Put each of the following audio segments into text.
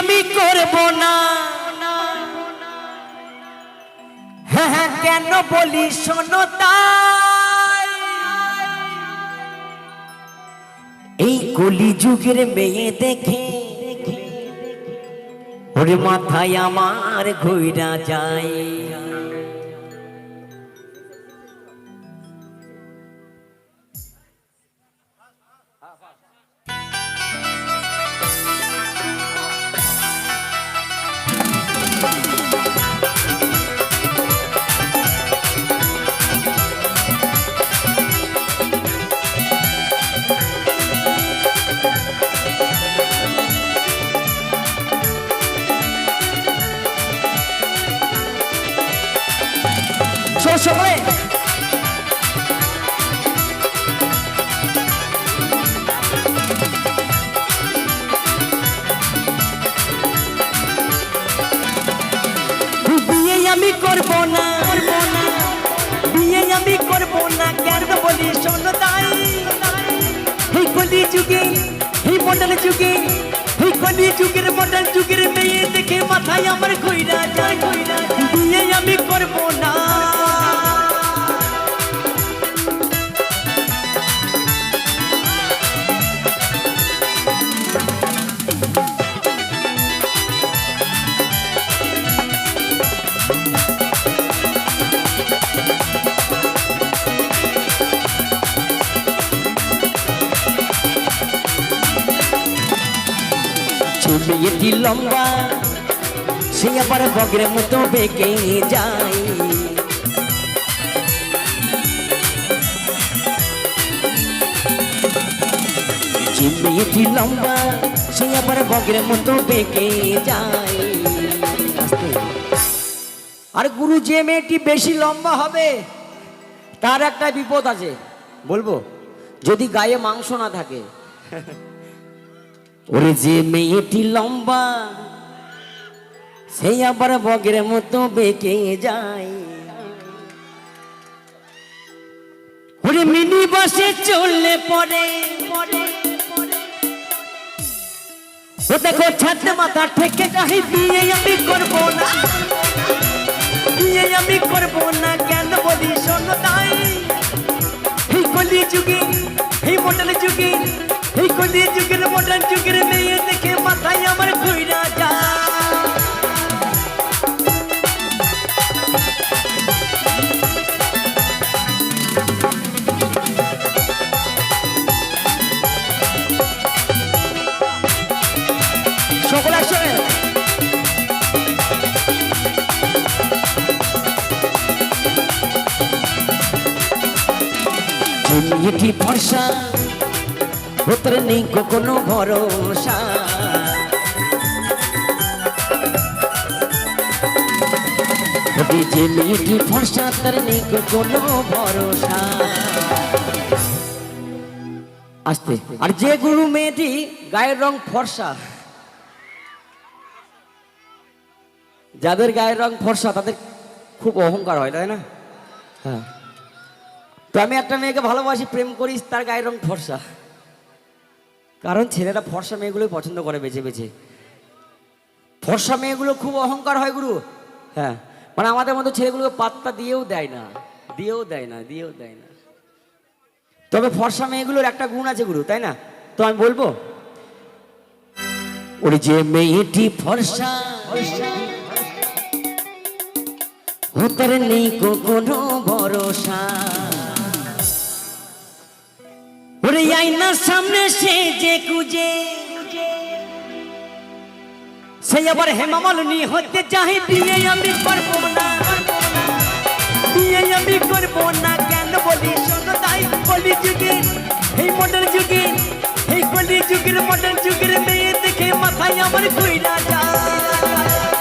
আমি করব না। হ্যাঁ হ্যাঁ কেন বলি শোনো এই কলি যুগের মেয়ে দেখে ওর মাথায় আমার ঘুরা যায়। করব না। করব না বিয়ে আমি করব না। কেন বলি, শোনো তাই। এই কলি যুগে এই মডেল যুগে এই কলি যুগের মডেল যুগের মেয়ে দেখে মাথায় আমার কইরা যায়। কইরা বিয়ে আমি করব না। মেয়েটি লম্বা সে আবার বগের মতো বেঁকে যায়। যে মেয়েটি লম্বা সে আবার বগের মতো বেঁকে যায়। আর গুরু যে মেয়েটি বেশি লম্বা হবে তার একটা বিপদ আছে। বলব? যদি গায়ে মাংস না থাকে ওরে যে মেয়েটি লম্বা সেই আবার বগের মতো বেঁকে যায়। মিনি বাসে চললে পরে ও দেখো ছাদ মাথা ঠেকে যাই বিয়ে আমি করব না। বিয়ে আমি করব না, কেন বলি শোনো তাই। এই কলি যুগে এই মডেল যুগে কলি যুগের মডেল যুগের মেয়ে দেখে মাথায় আমার যায় সকল একসঙ্গে ফর্সা নেই কোনো ভরসা। কোনো আসতে। আর যে গুরু মেয়েটি গায়ের রং ফর্সা, যাদের গায়ের রং ফর্সা, তাদের খুব অহংকার হয়, তাই না? হ্যাঁ। তো আমি একটা মেয়েকে ভালোবাসি, প্রেম করি তার গায়ের রং ফর্সা। কারণ ছেলেরা ফর্সা মেয়েগুলোই পছন্দ করে বেছে বেছে। ফর্সা মেয়েগুলো খুব অহংকার হয় গুরু। হ্যাঁ মানে আমাদের মতো ছেলেগুলোকে পাত্তা দিয়েও দেয় না, দিয়েও দেয় না, দিয়েও দেয় না। তবে ফর্সা মেয়েগুলোর একটা গুণ আছে গুরু, তাই না? তো আমি বলব, ওর যে মেয়েটি ফর্সা ও তার নেই কোনো ভরসা। ওরে আইনার সামনে সে সে আবার হেমামালনি হতে চাই, বিয়ে আমি করব না। বিয়ে আমি করব না কেন বলি শোনো তাই কলি যুগে, এই মডেল যুগে, এই কলি যুগের মডেল যুগের মেয়ে দেখে মাথায় আমার কইরা যায়।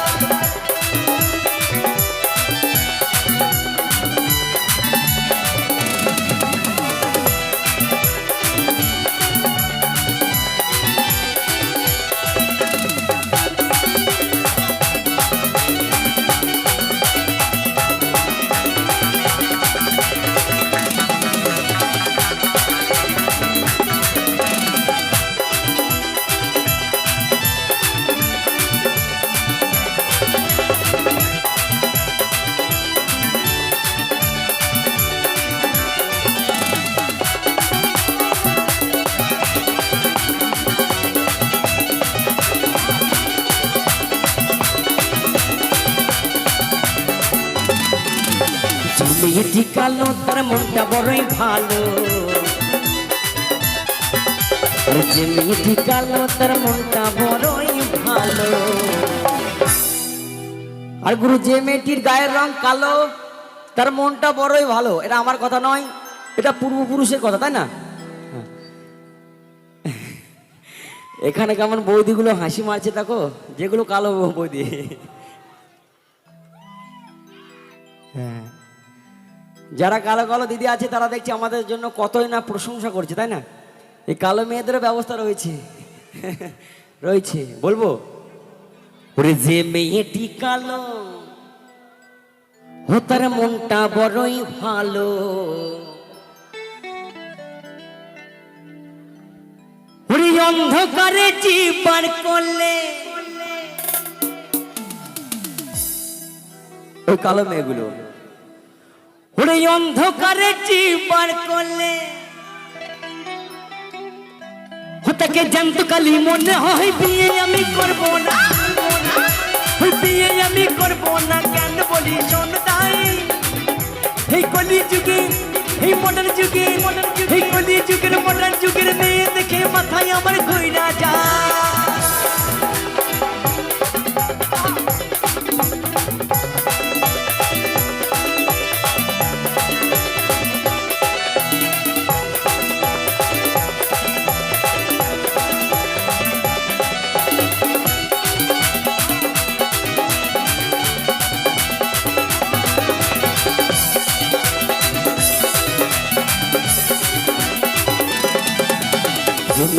মেয়েটি কালো, তার মনটা বড়ই ভালো। যে কালো, তার মনটা বড়ই ভালো। আর গুরু, যে মেয়েটির গায়ের রং কালো, তার মনটা বড়ই ভালো। এটা আমার কথা নয়, এটা পূর্বপুরুষের কথা, তাই না। এখানে কেমন বৌদিগুলো হাসি মারছে দেখো, যেগুলো কালো বৌদি। হ্যাঁ। যারা কালো কালো দিদি আছে, তারা দেখছি আমাদের জন্য কতই না প্রশংসা করছে, তাই না? এই কালো মেয়েদেরও ব্যবস্থা রয়েছে। রয়েছে। বলব? যে মেয়েটি কালো, ও তার মনটা বড়ই ভালো। অন্ধকারে জীবন করলে, ওই কালো মেয়েগুলো। ওরে অন্ধকারে জীবন করলে। ও তাকে জানত কালি মনে হয় বিয়ে আমি করব না। বিয়ে আমি করব না কেন বলি শোন তাই এই কলি যুগে, এই মডার্ন যুগে, এই কলি যুগের মডার্ন যুগের মেয়ে দেখে মাথায় আমার ঘুরা যায়।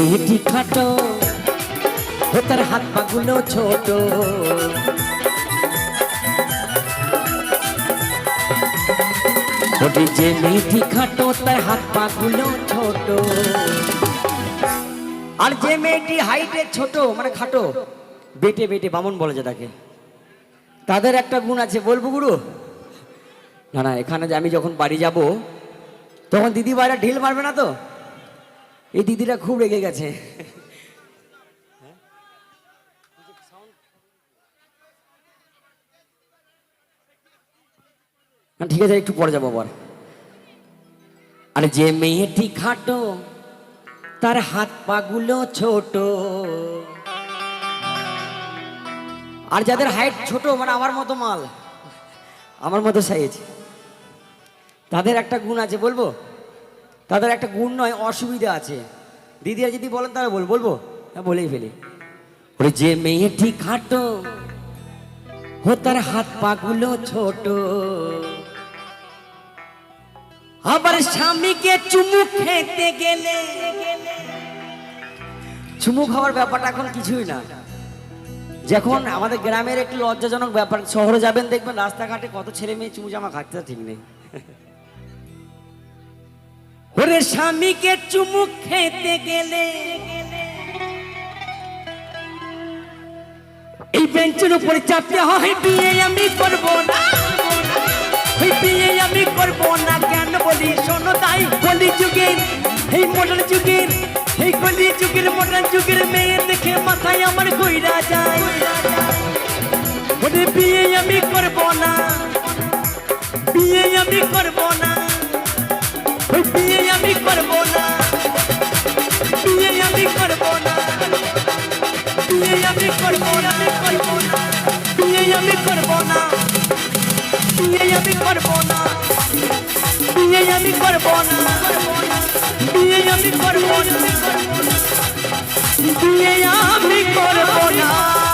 মেয়েটি খাটো ও তার হাত পাগুলো ছোট। ওটি যে মেয়েটি খাটো, তার হাত পাগুলো ছোট। আর যে মেয়েটি হাইটে ছোট মানে খাটো, বেটে বেটে বামন বলে যে তাকে। তাদের একটা গুণ আছে, বলব গুরু? না না, এখানে যে আমি যখন বাড়ি যাব, তখন দিদি বাইরে ঢিল মারবে না তো? এই দিদিটা খুব রেগে গেছে। ঠিক আছে, একটু পরে যাব আবার। আরে যে মেয়েটি খাটো, তার হাত পাগুলো ছোট। আর যাদের হাইট ছোট মানে আমার মতো মাল, আমার মতো সাইজ তাদের একটা গুণ আছে, বলব? তাদের একটা গুণ নয়, অসুবিধা আছে। দিদিরা যদি বলেন তাহলে বল, বলব? হ্যাঁ বলেই ফেলি। ওরে যে মেয়েটি খাটো, ও তার হাত পাগুলো ছোট। আবার স্বামীকে চুমু খেতে গেলে। চুমু খাওয়ার ব্যাপারটা এখন কিছুই না। যখন আমাদের গ্রামের একটু লজ্জাজনক ব্যাপার, শহরে যাবেন দেখবেন রাস্তাঘাটে কত ছেলে মেয়ে চুমু জামা খাচ্ছে ঠিক নেই। ওরে স্বামীকে চুমু খেতে গেলে। এই বেঞ্চের উপরে চাপতে হয়, বিয়ে আমি করব না। বিয়ে আমি করব না, কেন বলি শোনো তাই কলি যুগের, এই মডার্ন যুগের, এই কলি যুগের মডার্ন যুগের মেয়ে দেখে মাথায় আমার কইরা যায়। ওরে বিয়ে আমি করব না, বিয়ে আমি করব না। বিয়ে আমি করব না। বিয়ে আমি করব না। বিয়ে আমি করব না করব না। বিয়ে আমি করব না। বিয়ে আমি করব না। বিয়ে আমি করব না। বিয়ে আমি করব না।